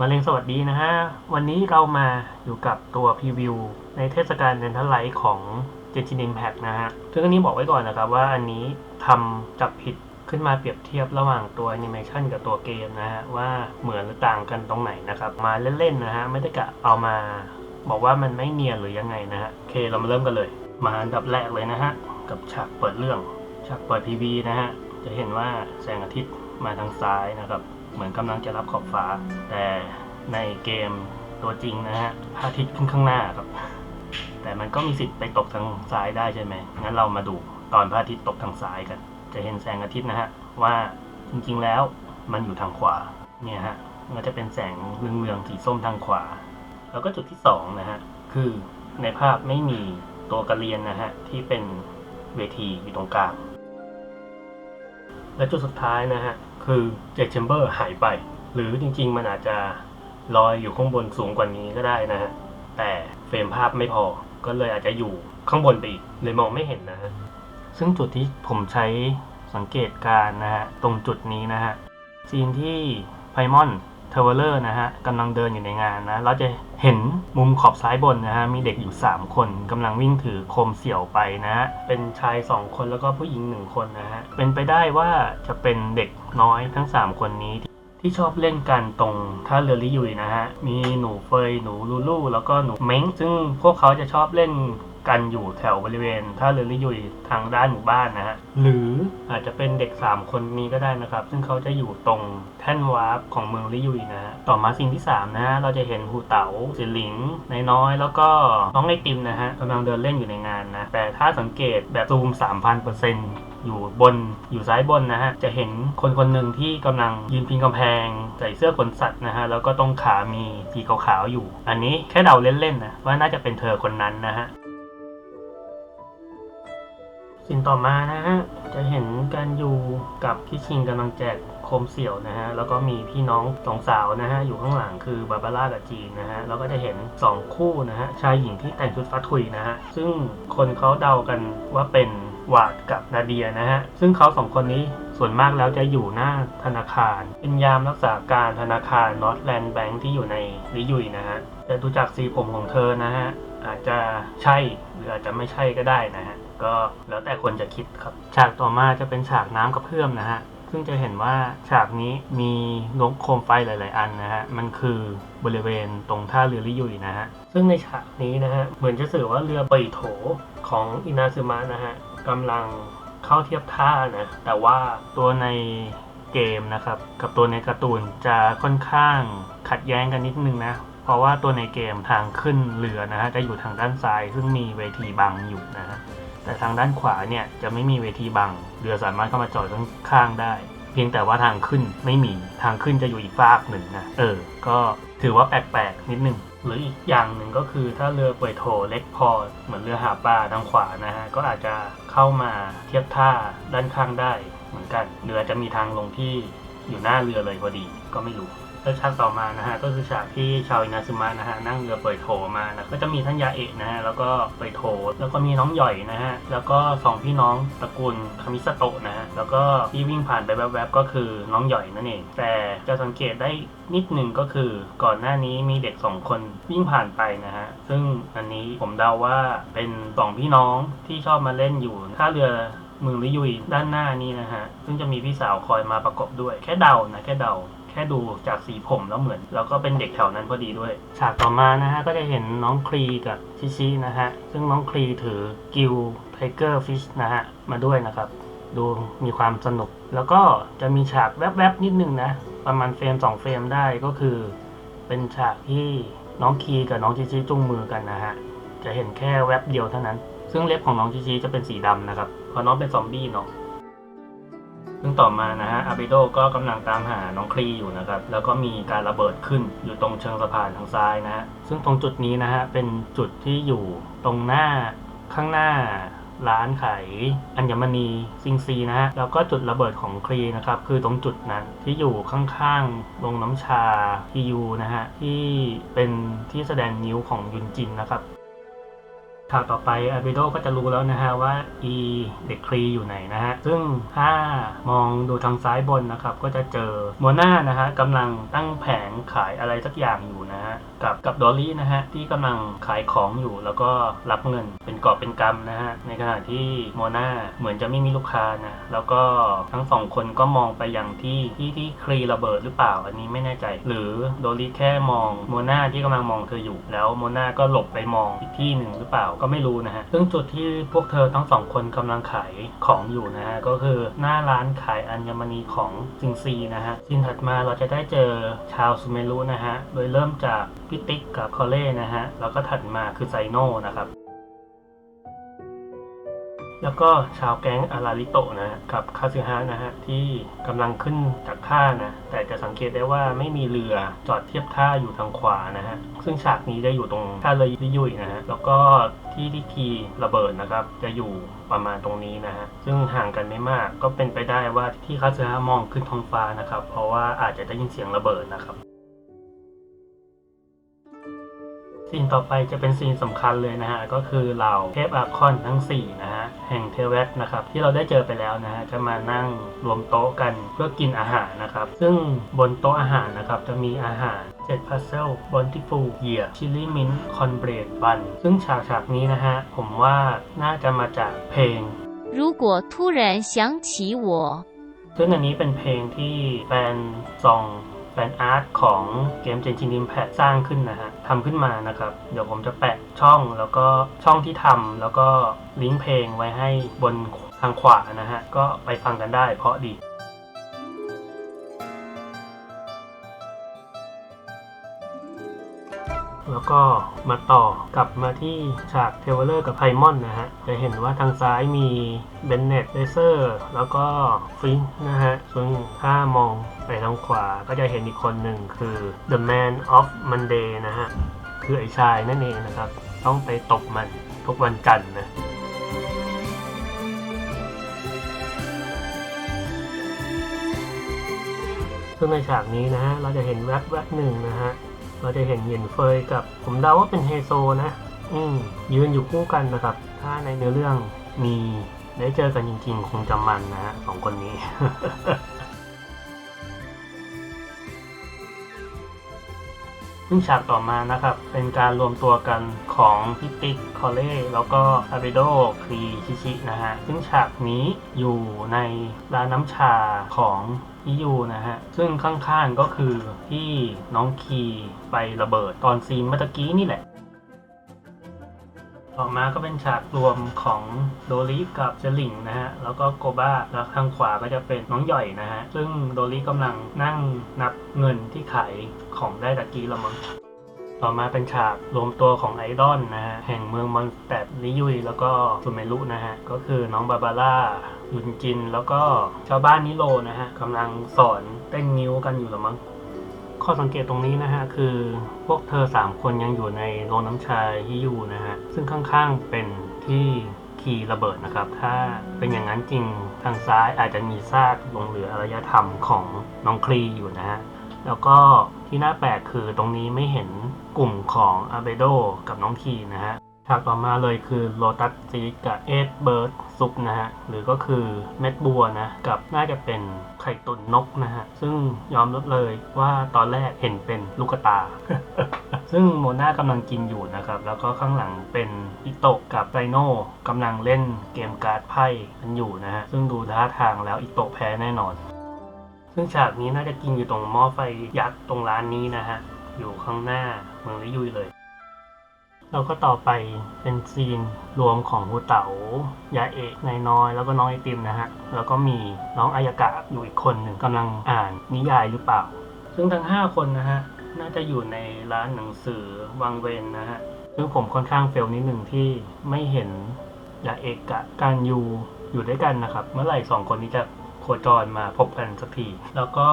มาเลงสวัสดีนะฮะ วันนี้เรามาอยู่กับตัวพรีวิวในเทศกาลเดนทัลไลท์ของ Genshin Impact นะฮะซึ่งอันนี้บอกไว้ก่อนนะครับว่าอันนี้ทำจับผิดขึ้นมาเปรียบเทียบระหว่างตัวแอนิเมชันกับตัวเกมนะฮะ ว่าเหมือนหรือต่างกันตรงไหนนะครับ มาเล่น ๆ นะฮะ ไม่ได้กะเอามาบอกว่ามันไม่เนียนหรือยังไงนะฮะ โอเคเรามาเริ่มกันเลย มาอันดับแรกเลยนะฮะ กับฉากเปิดเรื่อง ฉากเปิด PV นะฮะ จะเห็นว่าแสงอาทิตย์มาทางซ้ายนะครับ เหมือนกำลังจะรับขอบฟ้า แต่ในเกมตัวจริงนะฮะพระอาทิตย์ขึ้นข้างหน้าครับ แต่มันก็มีสิทธิ์ไปตกทางซ้ายได้ใช่ไหมงั้นเรามาดูตอนพระอาทิตย์ตกทางซ้ายกัน จะเห็นแสงอาทิตย์นะฮะว่าจริงๆแล้วมันอยู่ทางขวาเนี่ยฮะมันจะเป็นแสงเรืองๆสีส้มทางขวา แล้วก็จุดที่สองนะฮะคือในภาพไม่มีตัวกระเรียนนะฮะที่เป็นเวทีอยู่ตรงกลางและจุดสุดท้ายนะฮะ คือเจคแชมเบอร์หายไป หรือจริงๆ มันอาจจะลอยอยู่ข้างบนสูงกว่านี้ก็ได้นะฮะ แต่เฟรมภาพไม่พอ ก็เลยอาจจะอยู่ข้างบนไปอีก เลยมองไม่เห็นนะฮะ ซึ่งจุดที่ผมใช้สังเกตการนะฮะ ตรงจุดนี้นะฮะ ซีนที่ไพมอนเทเวเลอร์นะฮะกำลังเดินอยู่ในงานนะ เราจะเห็นมุมขอบซ้ายบนนะฮะ มีเด็กอยู่ 3 คนกำลังวิ่งถือโคมเสี่ยวไปนะฮะ เป็นชาย 2 คนแล้วก็ผู้หญิง 1 คนนะฮะ เป็นไปได้ว่าจะเป็นเด็ก น้อยทั้ง 3 คนนี้ ที่ชอบเล่นกันตรงท่าเรือลิยุยนะฮะ มีหนูเฟยหนูลูลูแล้วก็หนูเม้ง ซึ่งพวกเขาจะชอบเล่นกันอยู่แถวบริเวณท่าเรือลิยุยทางด้านหมู่บ้านนะฮะ หรืออาจจะเป็นเด็ก 3 คนนี้ก็ได้นะครับ ซึ่งเขาจะอยู่ตรงแท่นวาร์ปของเมืองลิยุยนะฮะ ต่อมาสิ่งที่ 3 นะฮะ เราจะเห็นหูเต๋าสิหลิงนายน้อย แล้วก็น้องไอติมนะฮะกำลังเดินเล่นอยู่ในงานนะ แต่ถ้าสังเกตแบบซูม 3,000% อยู่บนอยู่ซ้ายบนนะฮะจะเห็นคนคนหนึ่งที่กำลังยืนพิงกำแพง ใส่เสื้อขนสัตว์นะฮะแล้วก็ตรงขามีสีขาวๆอยู่ อันนี้แค่เดาเล่นๆนะว่าน่าจะเป็นเธอคนนั้นนะฮะสิ่งต่อมานะฮะจะเห็นการอยู่กับพี่ชิงกำลังแจกโคมเสี่ยวนะฮะแล้วก็มีพี่น้องสองสาวนะฮะอยู่ข้างหลังคือบาบาร่ากับจีนนะฮะแล้วก็จะเห็น 2 คู่นะฮะชายหญิงที่แต่งชุดฟัดทุยนะฮะซึ่งคนเขาเดากันว่าเป็น วาดกับนาเดียนะฮะ ซึ่งเขาสองคนนี้ส่วนมากแล้วจะอยู่หน้าธนาคาร เป็นยามรักษาการธนาคาร Northland Bank ที่อยู่ในลิยุยนะฮะ แต่ดูจากสีผมของเธอนะฮะ อาจจะใช่หรืออาจจะไม่ใช่ก็ได้นะฮะ ก็แล้วแต่คนจะคิดครับ ฉากต่อมาจะเป็นฉากน้ำกระเพื่อมนะฮะซึ่งจะเห็นว่าฉากนี้มีลงโคมไฟหลาย ๆ อันนะฮะ มันคือบริเวณตรงท่าเรือลิยุยนะฮะ ซึ่งในฉากนี้นะฮะ เหมือนจะสื่อว่าเรือเปยโถของอินาซึมะนะฮะ กำลังเข้าเทียบท่านะแต่ว่าตัวในเกมนะครับกับตัวในการ์ตูนจะค่อนข้างขัดแย้งกันนิดนึงนะเพราะว่าตัวในเกมทางขึ้นเรือนะฮะจะอยู่ทางด้านซ้าย ซึ่งมีเวทีบังอยู่นะฮะแต่ทางด้านขวาเนี่ยจะไม่มีเวทีบังเรือสามารถเข้ามาจอดข้างๆได้ เพียงแต่ว่าทางขึ้นไม่มีทางขึ้นจะอยู่อีกฟากหนึ่งนะเออ ก็ถือว่าแปลกๆนิดนึง หรืออีกอย่างหนึ่งก็คือถ้าเรือป่วยโถเล็กพอ เหมือนเรือหาปลาทางขวานะฮะก็อาจจะเข้ามาเทียบท่าด้านข้างได้เหมือนกัน เรือจะมีทางลงที่อยู่หน้าเรือเลยพอดีก็ไม่รู้ แล้วฉากต่อมานะฮะก็คือฉากที่ชาวอินาซึมะนะฮะนั่งเรือเปิดโถมานะก็จะมีท่านยาเอะนะฮะแล้วก็เปิดโถแล้วก็มีน้องหย่อยนะฮะแล้วก็สองพี่น้องตระกูลคามิสโตะนะฮะแล้วก็ที่วิ่งผ่านไปแวบๆก็คือน้องหย่อยนั่นเองแต่จะสังเกตได้นิดหนึ่งก็คือก่อนหน้านี้มีเด็กสองคนวิ่งผ่านไปนะฮะซึ่งอันนี้ผมเดาว่าเป็นสองพี่น้องที่ชอบมาเล่นอยู่ท่าเรือเมืองลิยุยด้านหน้านี้นะฮะซึ่งจะมีพี่สาวคอยมาประกบด้วยแค่เดานะแค่เดา ค่ดูจากสีผมแล้วเหมือน แล้วก็เป็นเด็กแถวนั้นพอดีด้วย ฉากต่อมานะฮะ ก็จะเห็นน้องคลีกับชิชินะฮะ ซึ่งน้องคลีถือกิลไทเกอร์ฟิชนะฮะ มาด้วยนะครับ ดูมีความสนุก แล้วก็จะมีฉากแวบๆนิดนึงนะ ประมาณเฟรม2เฟรมได้ก็คือ เป็นฉากที่น้องคีกับน้องชิชิจุงมือกันนะฮะ จะเห็นแค่แวบเดียวเท่านั้น ซึ่งเล็บของน้องชิชิจะเป็นสีดำนะครับเพราะน้องเป็นซอมบี้เนาะ ซึ่งต่อมานะฮะอาบิโดก็กำลังตามหาน้องคลีอยู่นะครับ แล้วก็มีการระเบิดขึ้นอยู่ตรงเชิงสะพานทางซ้ายนะฮะ ซึ่งตรงจุดนี้นะฮะเป็นจุดที่อยู่ตรงหน้าข้างหน้าร้านขายอัญมณีซิงซีนะฮะ แล้วก็จุดระเบิดของคลีนะครับคือตรงจุดนั้นที่อยู่ข้างๆโรงน้ำชาทียูนะฮะที่เป็นที่แสดงนิ้วของยุนจินนะครับ ฉาวต่อไปอาบิโดก็จะรู้แล้วนะฮะว่าอีเด็กครีอยู่ไหนนะฮะ ซึ่งถ้ามองดูทางซ้ายบนนะครับ ก็จะเจอโมนานะฮะกำลังตั้งแผงขายอะไรสักอย่างอยู่ นะฮะกับกับดอลลี่นะฮะที่กำลังขายของอยู่แล้วก็รับเงินเป็นกอบเป็นกำนะฮะในขณะที่โมนาเหมือนจะไม่มีลูกค้านะแล้วก็ทั้งสองคนก็มองไปยังที่ที่ที่ครีระเบิดหรือเปล่าอันนี้ไม่แน่ใจ หรือโดลี่แค่มองโมนาที่กำลังมองเธออยู่ แล้วโมนาก็หลบไปมองอีกที่หนึ่งหรือเปล่าก็ไม่รู้นะฮะซึ่งจุดที่พวกเธอทั้งสองคนกำลังขายของอยู่นะฮะก็คือหน้าร้านขายอัญมณีของซิงซีนะฮะซีนถัดมาเราจะได้เจอชาวซูเมรุนะฮะโดยเริ่มจากพิติกกับคอเล่นะฮะ แล้วก็ถัดมาคือไซโน่นะครับ แล้วก็ชาวแก๊งอาราริโตนะฮะกับคาซึฮะนะฮะ ที่กำลังขึ้นจากท่านะ แต่จะสังเกตได้ว่าไม่มีเรือจอดเทียบท่าอยู่ทางขวานะฮะ ซึ่งฉากนี้จะอยู่ตรงท่าเรือยิยุยนะฮะ แล้วก็ที่ที่คีระเบิดนะครับ จะอยู่ประมาณตรงนี้นะฮะ ซึ่งห่างกันไม่มากก็เป็นไปได้ว่าที่คาซึฮะมองขึ้นท้องฟ้านะครับ เพราะว่าอาจจะได้ยินเสียงระเบิดนะครับ ซีนต่อไปจะเป็นซีนสำคัญเลยนะฮะ ก็คือเหล่าเทพอาคอนทั้ง 4 นะฮะ แห่งเทเวสนะครับ ที่เราได้เจอไปแล้วนะฮะ จะมานั่งรวมโต๊ะกันเพื่อกินอาหารนะครับ ซึ่งบนโต๊ะอาหารนะครับ จะมีอาหารเจ็ดพัซเซลบอนติฟูเหยียชิลลี่มินคอนเบรดบันซึ่งฉากฉากนี้นะฮะ ผมว่าน่าจะมาจากเพลง 如果突然想起我， ซึ่งอันนี้เป็นเพลงที่แฟนซอง แฟนอาร์ตของเกมเจนชินอิมแพคสร้างขึ้นนะฮะทำขึ้นมานะครับ เดี๋ยวผมจะแปะช่องแล้วก็ช่องที่ทำแล้วก็ลิงก์เพลงไว้ให้บนทางขวานะฮะ ก็ไปฟังกันได้เพราะดี แล้วก็มาต่อกลับมาที่ฉากเทเวลเลอร์กับไพมอนนะฮะ จะเห็นว่าทางซ้ายมีเบนเน็ตเลเซอร์แล้วก็ฟิงนะฮะซึ่งถ้ามองไปทางขวาก็จะเห็นอีกคนหนึ่งคือ The Man of Monday นะฮะ คือไอ้ชายนั่นเองนะครับ ต้องไปตบมันทุกวันจันทร์นะซึ่งในฉากนี้นะฮะ เราจะเห็นแวบแวบหนึ่งนะฮะ เราจะเห็นเหยินเฟยกับ ผมเดาว่าเป็นเฮโซนะ อืมยืนอยู่คู่กันนะครับ ถ้าในเนื้อเรื่องมีได้เจอกันจริงๆ คงจะมันนะฮะสองคนนี้ซึ่งฉากต่อมานะครับ เป็นการรวมตัวกันของพิติกคอเล่แล้วก็อาเบโดครีชิชินะฮะ ซึ่งฉากนี้อยู่ในร้านน้ำชาของ อิยูนะฮะ ซึ่งข้างๆก็คือที่น้องคีไประเบิดตอนซีนเมื่อกี้นี่แหละ ต่อมาก็เป็นฉากรวมของโดริกับเจลิงนะฮะ แล้วก็โกบ้า แล้วทางขวาก็จะเป็นน้องใหย่นะฮะ ซึ่งโดริกำลังนั่งนับเงินที่ขายของได้ตะกี้ละมั้งต่อมาเป็นฉากรวมตัวของไอดอลนะฮะ แห่งเมืองมอนสแตดลิยุยแล้วก็ซูเมรุนะฮะ ก็คือน้องบาบาร่า ยุนจิน แล้วก็ชาวบ้านนิโรนะฮะกำลังสอนเต้นนิ้วกันอยู่ละมั้งข้อสังเกตตรงนี้นะฮะคือพวกเธอ 3 คนยังอยู่ในโรงน้ำชาฮิยูนะฮะซึ่งข้างๆเป็นที่คีระเบิดนะครับ ถ้าเป็นอย่างนั้นจริงทางซ้ายอาจจะมีซากลงเหลืออารยธรรมของน้องครีอยู่นะฮะแล้วก็ที่น่าแปลกคือตรงนี้ไม่เห็นกลุ่มของอาเบโดกับน้องคีนะฮะ ฉากต่อมาเลยคือโลตัสซีกับเอ็ดเบิร์ดซุปนะฮะ หรือก็คือเม็ดบัวนะ กับน่าจะเป็นไข่ตุนนกนะฮะ ซึ่งยอมรับเลยว่าตอนแรกเห็นเป็นลูกตา ซึ่งโมนากำลังกินอยู่นะครับ แล้วก็ข้างหลังเป็นอิโตะกับไรโน่กำลังเล่นเกมการ์ดไพ่กันอยู่นะฮะ ซึ่งดูท่าทางแล้วอิโตะแพ้แน่นอน ซึ่งฉากนี้น่าจะกินอยู่ตรงหม้อไฟยักษ์ตรงร้านนี้นะฮะ อยู่ข้างหน้าเมืองลิยุยเลย แล้วก็ต่อไปเป็นซีนรวมของฮูเต๋ายาเอกนายน้อย แล้วก็น้องไอติมนะฮะ แล้วก็มีน้องอายากะอยู่อีกคนหนึ่งกำลังอ่านนิยายหรือเปล่า ซึ่งทั้ง 5 คนนะฮะ น่าจะอยู่ในร้านหนังสือวังเวนนะฮะ ซึ่งผมค่อนข้างเฟลนิดหนึ่งที่ไม่เห็นยาเอกกับการยูอยู่ด้วยกันนะครับ เมื่อไหร่สองคนนี้จะ โคจรมาพบกันสักที แล้วก็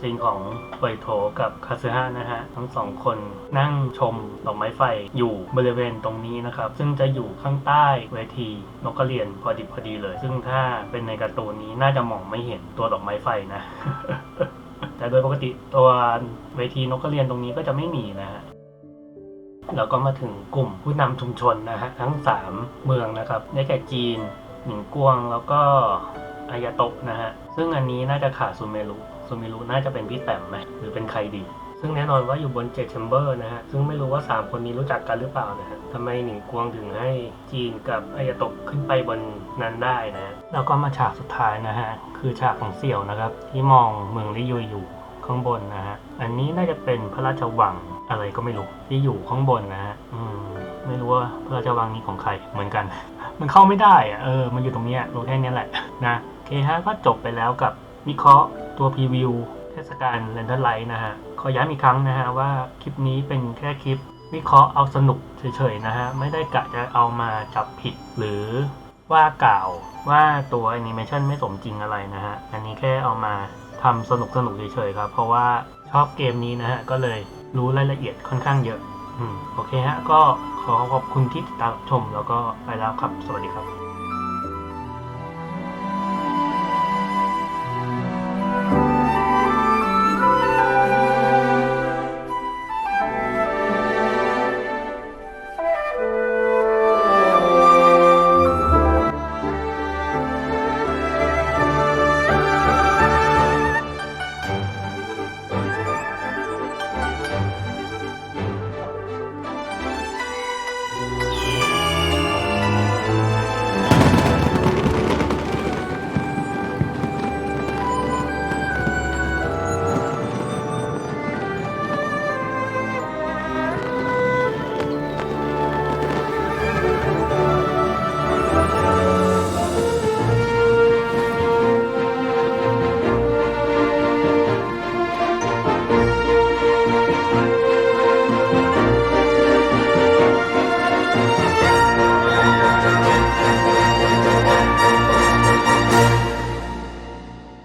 ซีนของเปยโถกับคาซึฮะนะฮะ ทั้งสองคนนั่งชมดอกไม้ไฟอยู่บริเวณตรงนี้นะครับ ซึ่งจะอยู่ข้างใต้เวทีนกกระเรียนพอดีพอดีเลย ซึ่งถ้าเป็นในการ์ตูนนี้น่าจะมองไม่เห็นตัวดอกไม้ไฟนะ แต่โดยปกติตัวเวทีนกกระเรียนตรงนี้ก็จะไม่มีนะฮะแล้วก็มาถึงกลุ่มผู้นำชุมชนนะฮะทั้ง 3 เมืองนะครับ ได้แก่จีนหนิงกวงแล้วก็ อายาโตะนะฮะ ซึ่งอันนี้น่าจะขาดซูเมรุซูเมรุน่าจะเป็นพี่แต้มไหมหรือเป็นใครดี ซึ่งแน่นอนว่าอยู่บนเจ็ดแชมเบอร์นะฮะ ซึ่งไม่รู้ว่า 3 คนนี้รู้จักกันหรือเปล่านะฮะทำไมหนิงกวงถึงให้จีนกับอายาโตะขึ้นไปบนนั้นได้นะฮะแล้วก็มาฉากสุดท้ายนะฮะ คือฉากของเสี่ยวนะครับ ที่มองเมืองลิยุยอยู่ข้างบนนะฮะ อันนี้น่าจะเป็นพระราชวังอะไรก็ไม่รู้ที่อยู่ข้างบนนะฮะอืมไม่รู้ว่าพระราชวังนี้ของใครเหมือนกัน มันเข้าไม่ได้อะเออ มันอยู่ตรงเนี้ยรู้แค่นี้แหละนะ เคฮะก็จบไปแล้วกับวิเคราะห์ตัวพรีวิวเทศกาลเรนเทอร์ไลท์นะฮะ ขอย้ำอีกครั้งนะฮะว่าคลิปนี้เป็นแค่คลิปวิเคราะห์เอาสนุกเฉยๆนะฮะ ไม่ได้กะจะเอามาจับผิดหรือว่ากล่าวว่าตัวแอนิเมชันไม่สมจริงอะไรนะฮะ อันนี้แค่เอามาทำสนุกสนุกๆเฉยๆครับ เพราะว่าชอบเกมนี้นะฮะ ก็เลยรู้รายละเอียดค่อนข้างเยอะ อืม โอเคฮะ ก็ขอขอบคุณที่ติดตามชมแล้วก็ไปแล้วครับ สวัสดีครับ